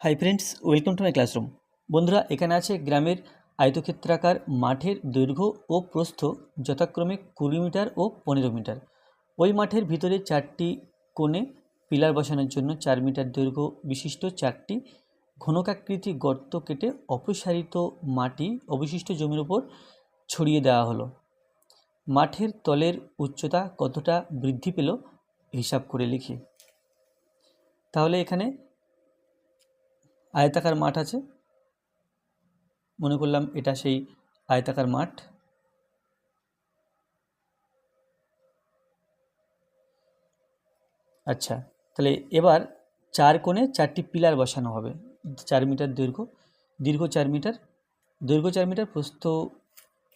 Hi friends welcome to my classroom বন্ধুরা, এখানে আছে গ্রামের আয়তক্ষেত্রাকার মাঠের দৈর্ঘ্য ও প্রস্থ যথাক্রমে কুড়ি মিটার ও পনেরো মিটার। ওই মাঠের ভিতরে চারটি কোণে পিলার বসানোর জন্য চার মিটার দৈর্ঘ্য বিশিষ্ট চারটি ঘনকাকৃতি গর্ত কেটে অপসারিত মাটি অবশিষ্ট জমির উপর ছড়িয়ে দেওয়া হলো। মাঠের তলের উচ্চতা কতটা বৃদ্ধি পেল, হিসাব করে লিখি। তাহলে এখানে আয়তাকার মাঠ আছে। মনে করলাম এটা সেই আয়তাকার মাঠ। আচ্ছা তাহলে এবার চার কোণে চারটি পিলার বসানো হবে। চার মিটার দৈর্ঘ্য, দীর্ঘ চার মিটার, দৈর্ঘ্য চার মিটার, প্রস্থ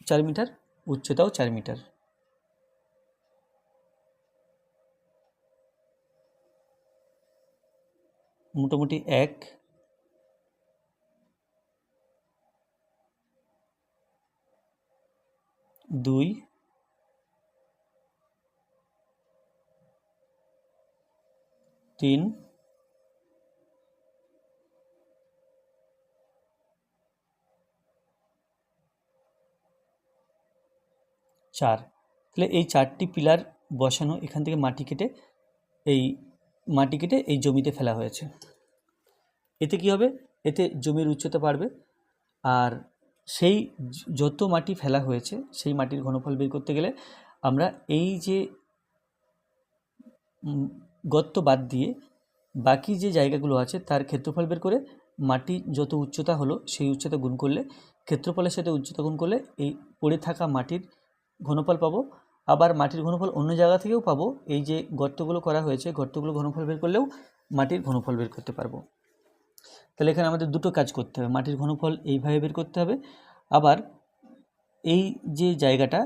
চার মিটার, উচ্চতাও চার মিটার। মোটামুটি এক দুই। তিন। চার। তাহলে এই চারটি পিলার বসানো এখান থেকে মাটি কেটে এই মাটি কেটে এই জমিতে ফেলা হয়েছে। এতে কি হবে? এতে জমির উচ্চতা বাড়বে। আর সেই যত মাটি ফেলা হয়েছে, সেই মাটির ঘনফল বের করতে গেলে আমরা এই যে গর্ত বাদ দিয়ে বাকি যে জায়গাগুলো আছে, তার ক্ষেত্রফল বের করে মাটি যত উচ্চতা হলো, সেই উচ্চতা গুণ করলে, ক্ষেত্রফলের সাথে উচ্চতা গুণ করলে এই পড়ে থাকা মাটির ঘনফল পাবো। আবার মাটির ঘনফল অন্য জায়গা থেকেও পাবো। এই যে গর্তগুলো করা হয়েছে, গর্তগুলো ঘনফল বের করলেও মাটির ঘনফল বের করতে পারব। তাহলে এখানে আমাদের দুটো কাজ করতে হবে। মাটির ঘনফল এইভাবে বের করতে হবে। আবার এই যে জায়গাটা,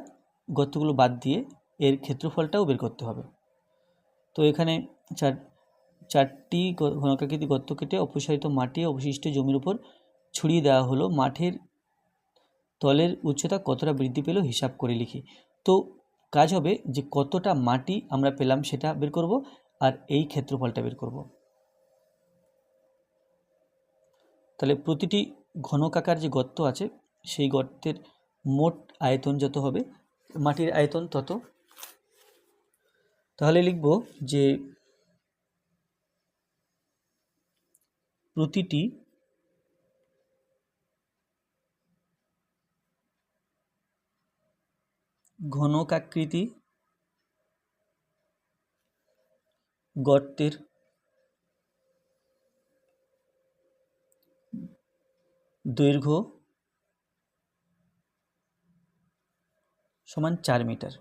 গর্তগুলো বাদ দিয়ে এর ক্ষেত্রফলটাও বের করতে হবে। তো এখানে চার, চারটি ঘনকাকৃতি গর্ত কেটে অপসারিত মাটি অবশিষ্ট জমির উপর ছড়িয়ে দেওয়া হলো। মাঠের তলের উচ্চতা কতটা বৃদ্ধি পেল হিসাব করে লিখি। তো কাজ হবে যে কতটা মাটি আমরা পেলাম সেটা বের করব আর এই ক্ষেত্রফলটা বের করব। তাহলে প্রতিটি ঘনকাকার যে গর্ত আছে, সেই গর্তের মোট আয়তন যত হবে, মাটির আয়তন তত। তাহলে লিখব যে প্রতিটি ঘনকাকৃতি গর্তের দৈর্ঘ্য সমান চার মিটার।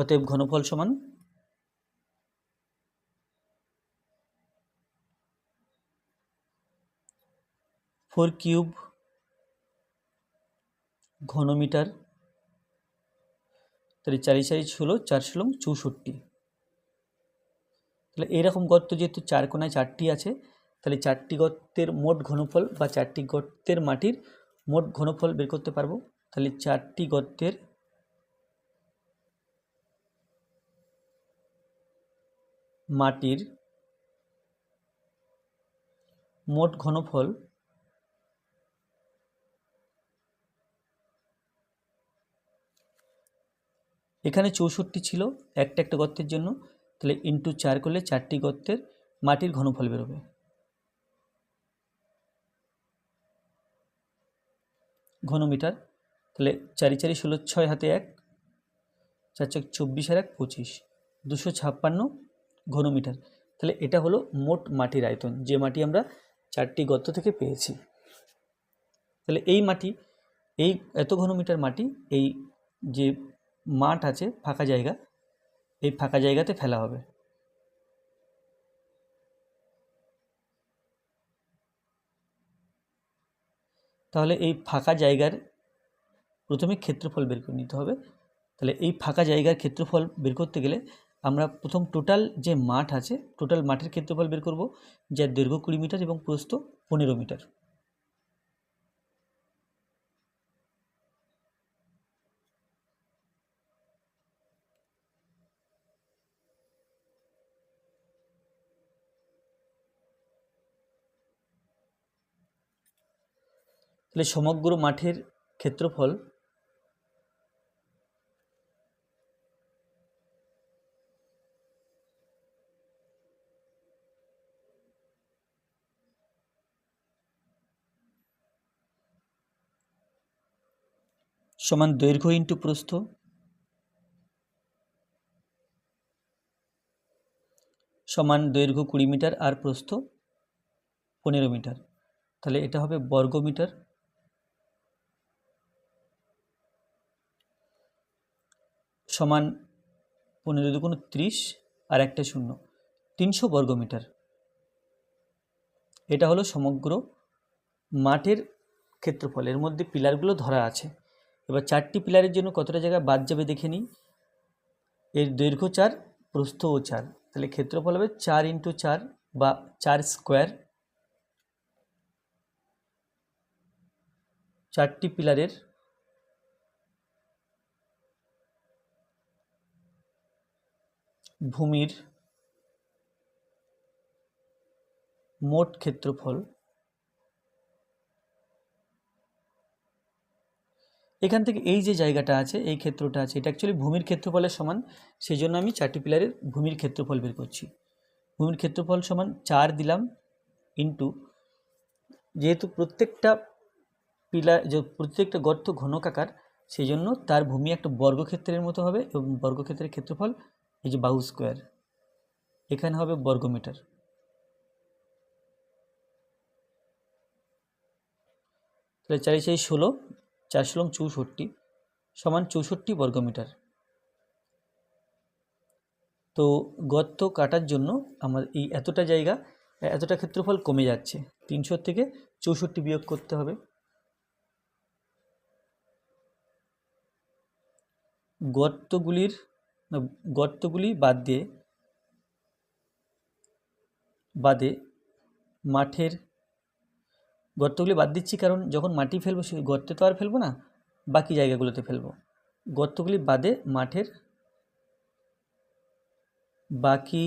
অতএব ঘনফল সমান ফোর কিউব ঘনমিটার। তাহলে চারি চারি ছিল চার ষোলো চৌষট্টি। তাহলে এইরকম গর্ত যেহেতু চার কোনায় চারটি আছে, তাহলে চারটি গর্তের মোট ঘনফল বা চারটি গর্তের মাটির মোট ঘনফল বের করতে পারব। তাহলে চারটি গর্তের মাটির মোট ঘনফল এখানে চৌষট্টি ছিল একটা একটা গর্তের জন্য। তাহলে ইন্টু চার করলে চারটি গর্তের মাটির ঘনফল বেরোবে। ঘনমিটার, তাহলে চারি চারি ষোলো, ছয় হাতে এক, চার চার চব্বিশ আর এক, পঁচিশ। দুশো ছাপ্পান্ন ঘনমিটার, তাহলে এটা হলো মোট মাটির আয়তন, যে মাটি আমরা চারটি গর্ত থেকে পেয়েছি। তাহলে এই মাটি, এই এত ঘনমিটার মাটি, এই যে মাঠ আছে ফাঁকা জায়গা এই ফাঁকা জায়গাতে ফেলা হবে। তাহলে এই ফাঁকা জায়গার প্রথমে ক্ষেত্রফল বের করে নিতে হবে। তাহলে এই ফাঁকা জায়গার ক্ষেত্রফল বের করতে গেলে আমরা প্রথম টোটাল যে মাঠ আছে, টোটাল মাঠের ক্ষেত্রফল বের করব, যার দৈর্ঘ্য কুড়ি মিটার এবং প্রস্থ পনেরো মিটার। তাহলে সমগ্র মাঠের ক্ষেত্রফল সমান দৈর্ঘ্য ইন্টু প্রস্থ। সমান দৈর্ঘ্য কুড়ি মিটার আর প্রস্থ পনেরো মিটার। তাহলে এটা হবে বর্গ মিটার সমান পনেরো দুগুণ ত্রিশ আর একটা শূন্য, তিনশো বর্গ মিটার এটা হলো সমগ্র মাঠের ক্ষেত্রফল। এর মধ্যে পিলারগুলো ধরা আছে। এবার চারটি পিলারের জন্য কতটা জায়গা বাদ যাবে দেখে নিই। এর দৈর্ঘ্য চার প্রস্থও চার। তাহলে ক্ষেত্রফল হবে চার ইন্টু চার বা চার স্কোয়ার। চারটি পিলারের ভূমির মোট ক্ষেত্রফল। এখান থেকে এই যে জায়গাটা আছে, এই ক্ষেত্রটা আছে, এটা অ্যাকচুয়ালি ভূমির ক্ষেত্রফলের সমান সেই জন্য আমি চারটি পিলারের ভূমির ক্ষেত্রফল বের করছি। ভূমির ক্ষেত্রফল সমান চার দিলাম ইন্টু যেহেতু প্রত্যেকটা পিলার যে প্রত্যেকটা গর্ত ঘনকাকার সেই জন্য তার ভূমি একটা বর্গক্ষেত্রের মতো হবে এবং বর্গক্ষেত্রের ক্ষেত্রফল এই যে বাহু স্কোয়ার এখানে হবে বর্গমিটার। তাহলে চারি চাই ষোলো চার ষোলং চৌষট্টি সমান চৌষট্টি বর্গমিটার। তো গর্ত কাটার জন্য আমার এই এতটা জায়গা, এতটা ক্ষেত্রফল কমে যাচ্ছে। তিনশো থেকে চৌষট্টি বিয়োগ করতে হবে। গর্তগুলির গর্তগুলি বাদ দিয়ে, বাদে মাঠের গর্তগুলি বাদ দিচ্ছি কারণ যখন মাটি ফেলব সেই গর্তে তো আর ফেলব না, বাকি জায়গাগুলোতে ফেলব। গর্তগুলি বাদে মাঠের বাকি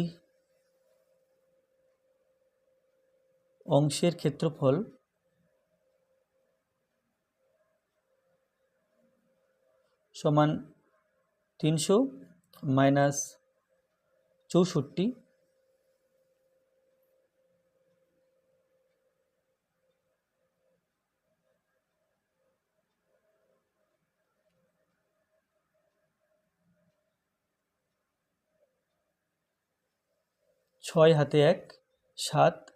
অংশের ক্ষেত্রফল সমান তিনশো মাইনাস চৌষট্টি ছয় হাতে এক, সাত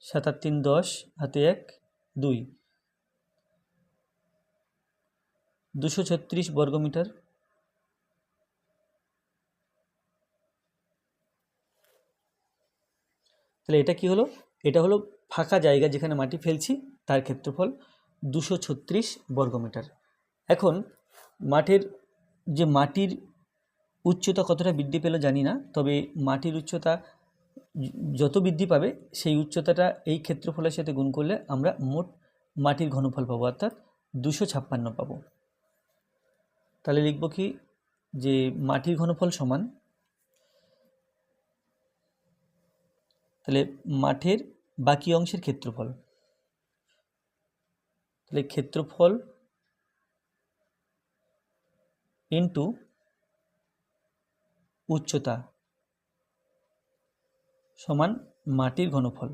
সাত তিন, দশ হাতে এক, দুই। দুশো ছত্রিশ বর্গমিটার তাহলে এটা কি হলো? এটা হলো ফাঁকা জায়গা যেখানে মাটি ফেলছি, তার ক্ষেত্রফল দুশো ছত্রিশ বর্গমিটার এখন মাঠের যে মাটির উচ্চতা কতটা বৃদ্ধি পেল জানি না, তবে মাটির উচ্চতা যত বৃদ্ধি পাবে, সেই উচ্চতাটা এই ক্ষেত্রফলের সাথে গুণ করলে আমরা মোট মাটির ঘনফল পাবো, অর্থাৎ দুশো ছাপ্পান্ন পাবো। তাহলে লিখব কি? যে মাটির ঘনফল সমান তাহলে মাঠের বাকি অংশের ক্ষেত্রফল। তাহলে ক্ষেত্রফল ইন্টু উচ্চতা সমান মাটির ঘনফল।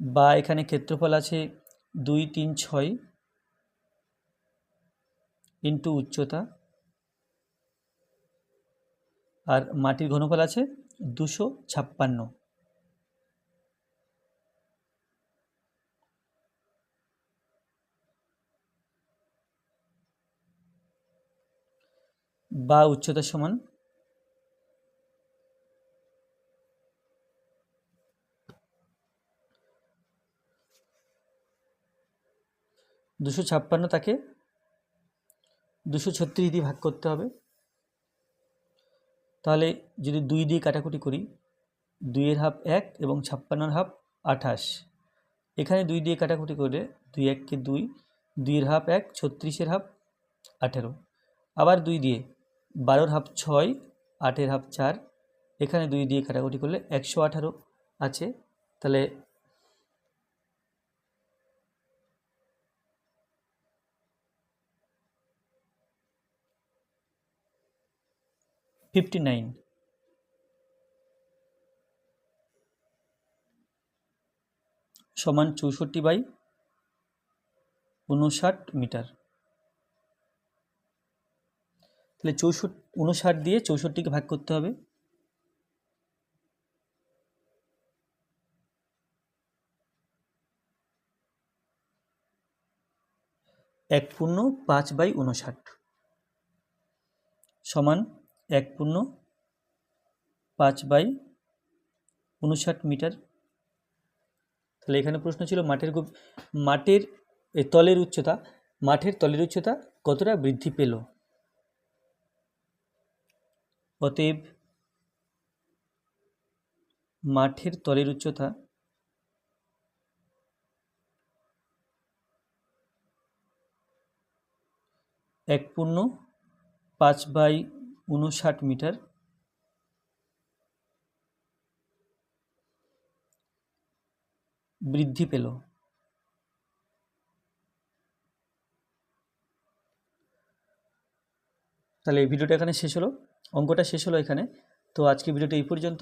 বা এখানে ক্ষেত্রফল আছে দুই, তিন, ছয় ইন্টু উচ্চতা আর মাটির ঘনফল আছে দুশো ছাপ্পান্ন। বা উচ্চতা সমান দুশো ছাপ্পান্ন তাকে দুশো ছত্রিশ দিয়ে ভাগ করতে হবে। তাহলে যদি দুই দিয়ে কাটাকুটি করি, দুইয়ের হাফ এক এবং ছাপ্পান্নর হাফ আঠাশ। এখানে দুই দিয়ে কাটাকুটি করে দুই এককে দুই, দুইয়ের হাফ এক, ছত্রিশের হাফ আঠেরো। আবার দুই দিয়ে বারোর হাফ ছয়, আটের হাফ চার, এখানে দুই দিয়ে কাটাকুটি করলে একশো আঠারো আছে। তাহলে ফিফটি নাইন সমান চৌষট্টি বাই উনষাট মিটার। তাহলে চৌষট্টি উনষাট দিয়ে চৌষট্টিকে ভাগ করতে হবে। এক পূর্ণ পাঁচ বাই উনষাট সমান এক পূর্ণ পাঁচ বাই উনষাট মিটার। তাহলে এখানে প্রশ্ন ছিল, মাঠের মাঠের তলের উচ্চতা, মাঠের তলের উচ্চতা কতটা বৃদ্ধি পেল? অতএব মাঠের তলের উচ্চতা এক পূর্ণ পাঁচ বাই উনষাট মিটার। বৃদ্ধি পেল। তাহলে এই ভিডিওটা এখানে শেষ হলো। অঙ্কটা শেষ হলো এখানে। তো আজকে ভিডিওটা এই পর্যন্ত।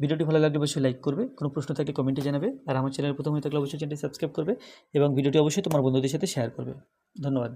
ভিডিওটি ভালো লাগলে অবশ্যই লাইক করবে। কোনো প্রশ্ন থাকলে কমেন্টে জানাবে। আর আমার চ্যানেল প্রথম হয়ে থাকলে অবশ্যই চ্যানেলটি সাবস্ক্রাইব করবে এবং ভিডিওটি অবশ্যই তোমার বন্ধুদের সাথে শেয়ার করবে। ধন্যবাদ।